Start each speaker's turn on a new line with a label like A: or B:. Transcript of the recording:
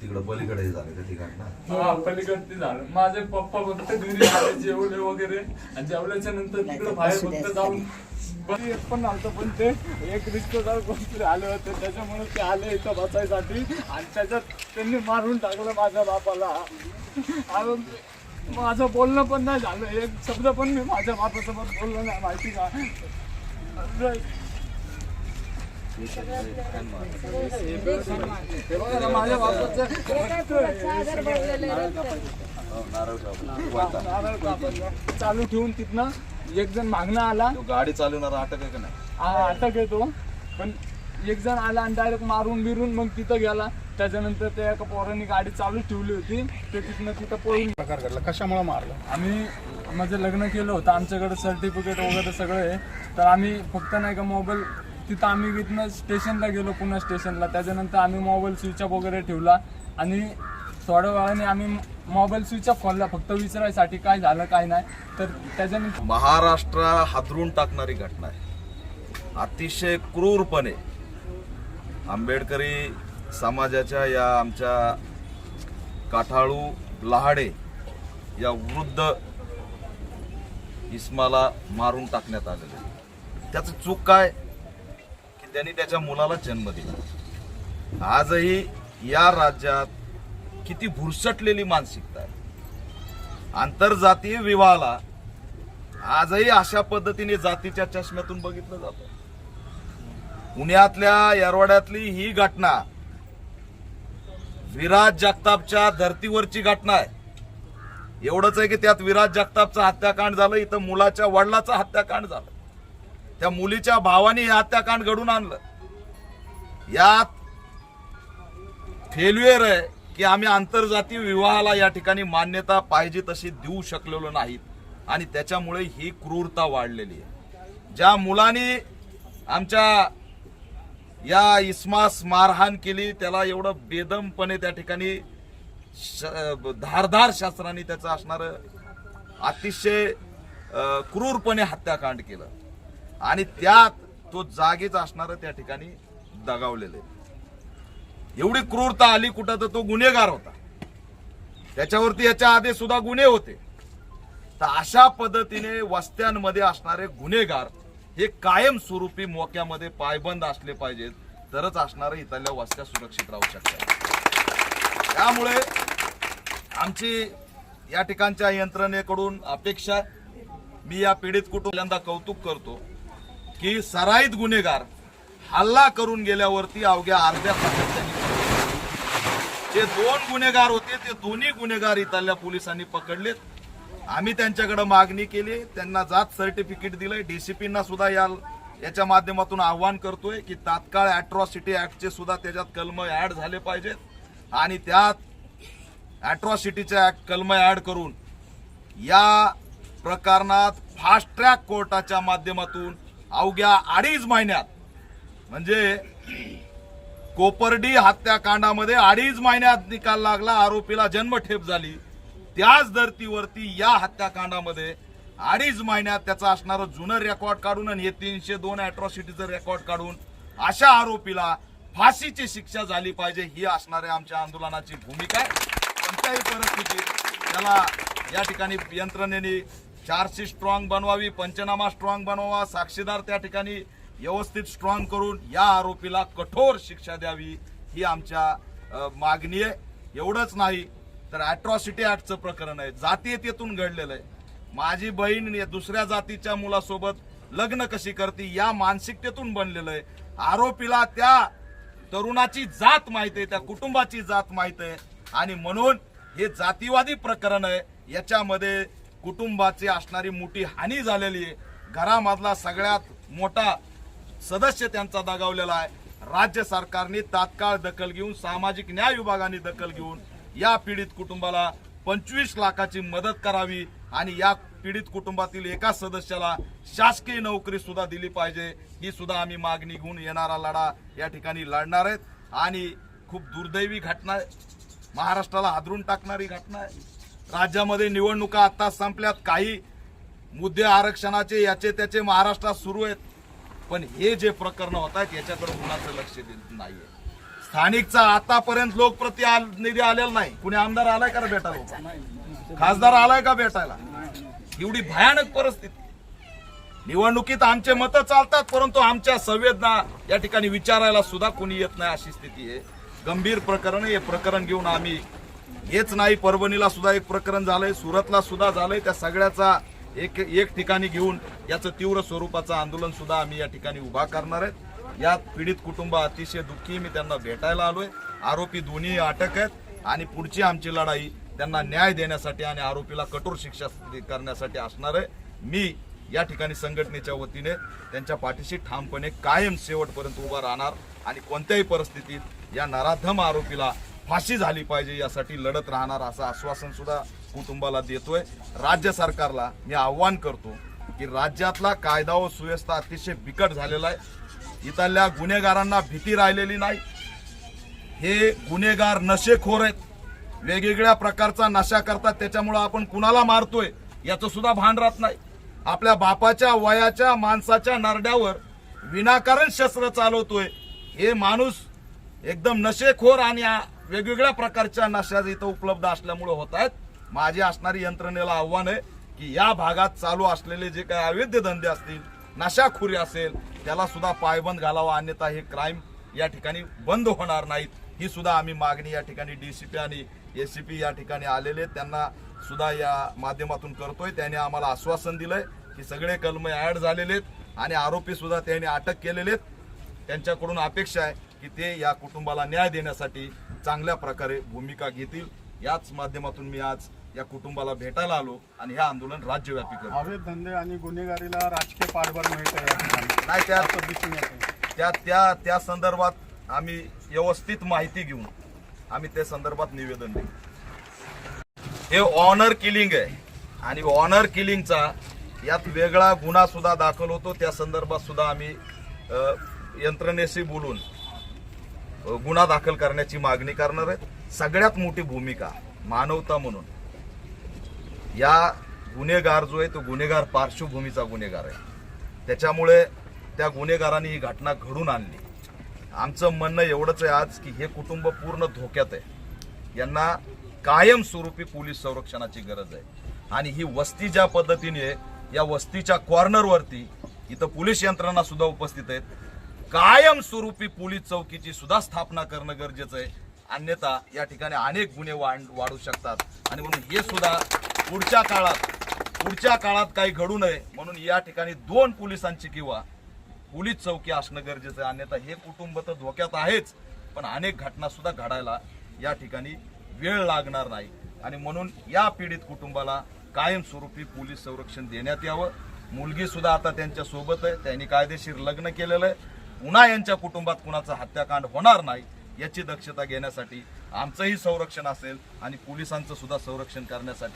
A: तिकडं पलीकडे झालं का ती घटना
B: हा पलीकडते झालं. माझे पप्पा फक्त घरी आले जेवले वगैरे. आणि जेवल्याच्या नंतर तिकडे बाहेर फक्त जाऊन पण एक पण आलतं पण ते एक रिश्तेदार कोणतरी आले होते. त्याच्यामुळे ते आले इथं बसायसाठी. आणि त्याच्यात त्यांनी मारून टाकलं माझ्या बापाला. आणि माझं बोलणं पण नाही झालं. एक शब्द पण मी माझ्या बापासोबत बोललो नाही माहिती का? चालू ठेवून तिथनं एक जण मागणं आला.
A: तो गाडी चालवणारा अटक आहे का नाही?
B: आ- अटक येतो पण एक जण आला आणि डायरेक्ट मारून बिरून मग तिथं गेला. त्याच्यानंतर त्या एका पोरांनी गाडी चालू ठेवली होती. ते तिथनं तिथं पळून
C: प्रकार घडला. कशामुळे मारलं?
B: आम्ही माझं लग्न केलं होतं. आमच्याकडे सर्टिफिकेट वगैरे सगळं आहे. तर आम्ही फक्त नाही का मोबाईल तिथं आम्ही विथनं स्टेशनला गेलो पुन्हा स्टेशनला त्याच्यानंतर आम्ही मोबाईल स्विच ऑफ वगैरे ठेवला. आणि थोड्या वेळाने आम्ही मोबाईल स्विच ऑफ खोलला. फक्त विचारायसाठी काय झालं काय नाही. तर त्याच्यानंतर
A: महाराष्ट्र हादरून टाकणारी घटना आहे. अतिशय क्रूरपणे आंबेडकरी समाजाच्या या आमच्या काठाळू लहाडे या वृद्ध इस्माला मारून टाकण्यात आलेले. त्याचं चूक काय? त्यांनी त्याच्या मुलाला जन्म दिला. आजही या राज्यात किती भुरसटलेली मानसिकता आहे. आंतरजातीय विवाहाला आजही अशा पद्धतीने जातीच्या चष्म्यातून बघितलं जात. पुण्यातल्या येरवाड्यातली ही घटना विराज जगतापच्या धर्तीवरची घटना आहे. एवढंच आहे की त्यात विराज जगतापचं हत्याकांड झालं इथं मुलाच्या वडिलाचं हत्याकांड झालं. त्या मुलीच्या भावाने हे हत्याकांड घडून आणलं. यात फेल्युअर आहे की आम्ही आंतरजातीय विवाहाला या ठिकाणी मान्यता पाहिजे तशी देऊ शकलेलो नाहीत आणि त्याच्यामुळे ही क्रूरता वाढलेली आहे. ज्या मुलांनी आमच्या या इस्मास मारहाण केली त्याला एवढं बेदमपणे त्या ठिकाणी श- धारधार शास्त्राने त्याचं असणारं अतिशय क्रूरपणे हत्याकांड केलं. आणि त्यात तो जागीच असणार त्या ठिकाणी दगावलेले एवढी क्रूरता आली कुठं तर तो गुन्हेगार होता. त्याच्यावरती याच्या आधी सुद्धा गुन्हे होते. तर अशा पद्धतीने वस्त्यांमध्ये असणारे गुन्हेगार हे कायमस्वरूपी मोक्यामध्ये पायबंद असले पाहिजेत तरच असणारे इथल्या वस्त्या सुरक्षित राहू शकतात. त्यामुळे आमची या ठिकाणच्या यंत्रणेकडून अपेक्षा मी या पीडित कुटुंबांना कौतुक करतो. की सराईत गुन्हेगार हल्ला करून गेल्यावरती अवघ्या अर्ध्या तासात त्यांनी जे दोन गुन्हेगार होते ते दोन्ही गुन्हेगार इथल्या पोलिसांनी पकडलेत. आम्ही त्यांच्याकडे मागणी केली त्यांना जात सर्टिफिकेट दिलंय. डीसीपींना सुद्धा या याच्या माध्यमातून आव्हान करतोय की तात्काळ अॅट्रॉसिटी ऍक्टचे सुद्धा त्याच्यात कलम ऍड झाले पाहिजेत. आणि त्यात अॅट्रॉसिटीच्या ऍक्ट कलम ऍड करून या प्रकरणात फास्ट ट्रॅक कोर्टाच्या माध्यमातून अवघ्या अडीच महिन्यात. म्हणजे कोपर्डी हत्याकांडामध्ये अडीच महिन्यात निकाल लागला आरोपीला जन्मठेप झाली. त्याच धर्तीवरती या हत्याकांडामध्ये अडीच महिन्यात त्याचा असणारं जुनं रेकॉर्ड काढून आणि हे तीनशे दोन अॅट्रॉसिटीचं रेकॉर्ड काढून अशा आरोपीला फाशीची शिक्षा झाली पाहिजे ही असणाऱ्या आमच्या आंदोलनाची भूमिका आहे. कोणत्याही परिस्थितीत त्याला या ठिकाणी यंत्रणेने चारशी स्ट्रॉंग बनवावी पंचनामा स्ट्रॉंग बनवावा साक्षीदार त्या ठिकाणी व्यवस्थित स्ट्रॉंग करून या आरोपीला कठोर शिक्षा द्यावी ही आमच्या मागणी आहे. एवढंच नाही तर अॅट्रॉसिटी ॲक्टचं प्रकरण आहे. जातीयतेतून घडलेलं आहे. माझी बहीण दुसऱ्या जातीच्या मुलासोबत लग्न कशी करते या मानसिकतेतून बनलेलं आहे. आरोपीला त्या तरुणाची जात माहीत आहे त्या कुटुंबाची जात माहीत आहे. आणि म्हणून हे जातीवादी प्रकरण आहे. याच्यामध्ये कुटुंबाची असणारी मोठी हानी झालेली आहे. घरामधला सगळ्यात मोठा सदस्य त्यांचा दगावलेला आहे. राज्य सरकारने तात्काळ दखल घेऊन सामाजिक न्याय विभागाने दखल घेऊन या पीडित कुटुंबाला पंचवीस लाखाची मदत करावी आणि या पीडित कुटुंबातील एका सदस्याला शासकीय नोकरी सुद्धा दिली पाहिजे. ही सुद्धा आम्ही मागणी घेऊन येणारा लढा या ठिकाणी लढणार आहेत. आणि खूप दुर्दैवी घटना आहे. महाराष्ट्राला हादरून टाकणारी घटना आहे. राज्यामध्ये निवडणुका आता संपल्यात. काही मुद्दे आरक्षणाचे याचे त्याचे महाराष्ट्रात सुरू आहेत. पण हे जे प्रकरण होत आहेत याच्याकडे कुणाचं लक्ष देत नाहीये. स्थानिकचा आतापर्यंत लोकप्रतिनिधी आलेला नाही. कुणी आमदार आलाय का भेटायला? खासदार आलाय का भेटायला? एवढी भयानक परिस्थिती. निवडणुकीत आमचे मतं चालतात परंतु आमच्या संवेदना या ठिकाणी विचारायला सुद्धा कोणी येत नाही अशी स्थिती आहे. गंभीर प्रकरण हे प्रकरण घेऊन आम्ही हेच नाही परभणीला सुद्धा एक प्रकरण झालंय सुरतला सुद्धा झालंय. त्या सगळ्याचा एक एक ठिकाणी घेऊन याचं तीव्र स्वरूपाचं आंदोलन सुद्धा आम्ही या ठिकाणी उभा करणार आहेत. यात पीडित कुटुंब अतिशय दुःखी मी त्यांना भेटायला आलोय. आरोपी दोन्ही अटक आहेत आणि पुढची आमची लढाई त्यांना न्याय देण्यासाठी आणि आरोपीला कठोर शिक्षा करण्यासाठी असणार आहे. मी या ठिकाणी संघटनेच्या वतीने त्यांच्या पाठीशी ठामपणे कायम शेवटपर्यंत उभा राहणार आणि कोणत्याही परिस्थितीत या नराधम आरोपीला फाशी झाली पाहिजे यासाठी लढत राहणार असं आश्वासन सुद्धा कुटुंबाला देतोय. राज्य सरकारला मी आव्हान करतो की राज्यातला कायदा व सुव्यवस्था अतिशय बिकट झालेला आहे. इथल्या गुन्हेगारांना भीती राहिलेली नाही. हे गुन्हेगार नशेखोर आहेत. वेगवेगळ्या प्रकारचा नशा करतात. त्याच्यामुळं आपण कुणाला मारतोय याचं सुद्धा भान राहत नाही. आपल्या बापाच्या वयाच्या माणसाच्या नरड्यावर विनाकारण शस्त्र चालवतोय. हे माणूस एकदम नशेखोर आणि वेगवेगळ्या प्रकारच्या नशा इथं उपलब्ध असल्यामुळे होत आहेत. माझी असणारी यंत्रणेला आव्हान आहे की या भागात चालू असलेले जे काही अवैध धंदे असतील नशाखोरी असेल त्याला सुद्धा पायबंद घालावा अन्यथा हे क्राईम या ठिकाणी बंद होणार नाहीत. ही सुद्धा आम्ही मागणी या ठिकाणी डीसीपी आणि एसीपी या ठिकाणी आलेले आहेत. त्यांना सुद्धा या माध्यमातून करतोय. त्याने आम्हाला आश्वासन दिलंय की सगळे कलम ऍड झालेले आहेत आणि आरोपी सुद्धा त्यांनी अटक केलेले आहेत. त्यांच्याकडून अपेक्षा आहे की ते या कुटुंबाला न्याय देण्यासाठी चांगल्या प्रकारे भूमिका घेतील. याच माध्यमातून मी आज या कुटुंबाला भेटायला आलो आणि हे आंदोलन राज्यव्यापी करतो.
C: अवैध धंदे आणि गुन्हेगारीला राजकीय पाठबळ मिळतं
A: नाही त्या त्या त्या त्या संदर्भात आम्ही व्यवस्थित माहिती घेऊन आम्ही त्या संदर्भात निवेदन देऊ. हे ऑनर किलिंग आहे. आणि ऑनर किलिंगचा यात वेगळा गुन्हा सुद्धा दाखल होतो. त्या संदर्भात सुद्धा आम्ही यंत्रणेशी बोलून गुन्हा दाखल करण्याची मागणी करणार आहेत सगळ्यात मोठी भूमिका मानवता म्हणून. या गुन्हेगार जो आहे तो गुन्हेगार पार्श्वभूमीचा गुन्हेगार आहे. त्याच्यामुळे त्या गुन्हेगारांनी ही घटना घडून आणली. आमचं म्हणणं एवढंच आहे आज की हे कुटुंब पूर्ण धोक्यात आहे. यांना कायमस्वरूपी पोलीस संरक्षणाची गरज आहे. आणि ही वस्ती ज्या पद्धतीने या वस्तीच्या कॉर्नरवरती इथं पोलीस यंत्रणा सुद्धा उपस्थित आहेत. कायमस्वरूपी पोलीस चौकीची सुद्धा स्थापना करणं गरजेचं आहे. अन्यथा या ठिकाणी अनेक गुन्हे वाढ वाढू शकतात. आणि म्हणून हे सुद्धा पुढच्या काळात पुढच्या काळात काही घडू नये. म्हणून या ठिकाणी दोन पोलिसांची किंवा पोलीस चौकी असणं गरजेचं आहे. अन्यथा हे कुटुंब तर धोक्यात आहेच. पण अनेक घटना सुद्धा घडायला या ठिकाणी वेळ लागणार नाही. आणि म्हणून या पीडित कुटुंबाला कायमस्वरूपी पोलीस संरक्षण देण्यात यावं. मुलगी सुद्धा आता त्यांच्यासोबत आहे. त्यांनी कायदेशीर लग्न केलेलं आहे. पुन्हा यांच्या कुटुंबात कुणाचा हत्याकांड होणार नाही याची दक्षता घेण्यासाठी आमचंही संरक्षण असेल आणि पोलिसांचं सुद्धा संरक्षण करण्यासाठी